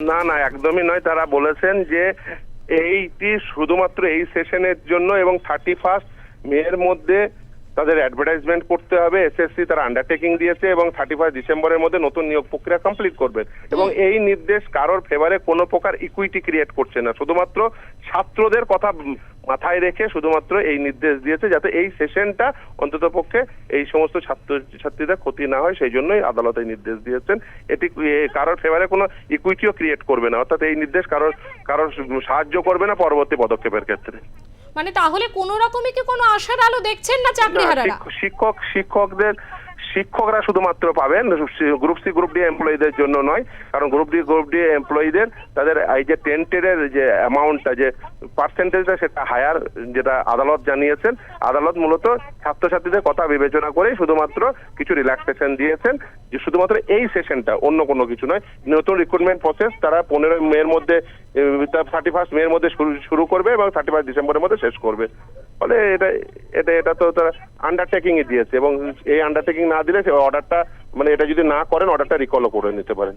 না না একদমই নয়। তারা বলেছেন যে এইটি শুধুমাত্র এই সেশনের জন্য এবং থার্টি ফার্স্ট মেয়ের মধ্যে তাদের অ্যাডভার্টাইজমেন্ট করতে হবে। এসএসসি তারা আন্ডারটেকিং দিয়েছে এবং থার্টি ফার্স্ট ডিসেম্বরের মধ্যে নতুন নিয়োগ প্রক্রিয়া কমপ্লিট করবে এবং এই নির্দেশ কারোর ফেভারে কোনো প্রকার ইকুইটি ক্রিয়েট করছে না। শুধুমাত্র ছাত্রদের কথা মাথায় রেখে শুধুমাত্র এই নির্দেশ দিয়েছে যাতে এই সেশনটা অন্তত পক্ষে এই সমস্ত ছাত্র, ছাত্রীদের ক্ষতি না হয়, সেই জন্যই আদালত এই নির্দেশ দিয়েছেন। এটি কারোর ফেভারে কোনো ইকুইটিও ক্রিয়েট করবে না। অর্থাৎ এই নির্দেশ কারোর কারোর সাহায্য করবে না পরবর্তী পদক্ষেপের ক্ষেত্রে। মানে তাহলে কোনো রকমই কি কোনো আশার আলো দেখছেন না চাকরি হারারা শিক্ষক শিক্ষকদের শিক্ষকরা শুধুমাত্র পাবেন গ্রুপ সি গ্রুপ ডি এমপ্লয়ীদের জন্য নয় কারণ গ্রুপ ডি গ্রুপ ডি এমপ্লয়ীদের তাদের এই যে টেন্টের যে অ্যামাউন্টটা যে পার্সেন্টেজটা সেটা হায়ার যেটা আদালত জানিয়েছেন। আদালত মূলত ছাত্রছাত্রীদের কথা বিবেচনা করেই শুধুমাত্র কিছু রিল্যাক্সেশন দিয়েছেন যে শুধুমাত্র এই সেশনটা অন্য কোনো কিছু নয়। নতুন রিক্রুটমেন্ট প্রসেস তারা পনেরোই মের মধ্যে থার্টি ফার্স্ট মে এর মধ্যে শুরু করবে এবং থার্টি ফার্স্ট ডিসেম্বরের মধ্যে শেষ করবে। ফলে এটা এটা এটা তো তারা আন্ডারটেকিং দিয়েছে এবং এই আন্ডারটেকিং না দিলে অর্ডারটা মানে এটা যদি না করেন অর্ডারটা রিকলও করে নিতে পারেন।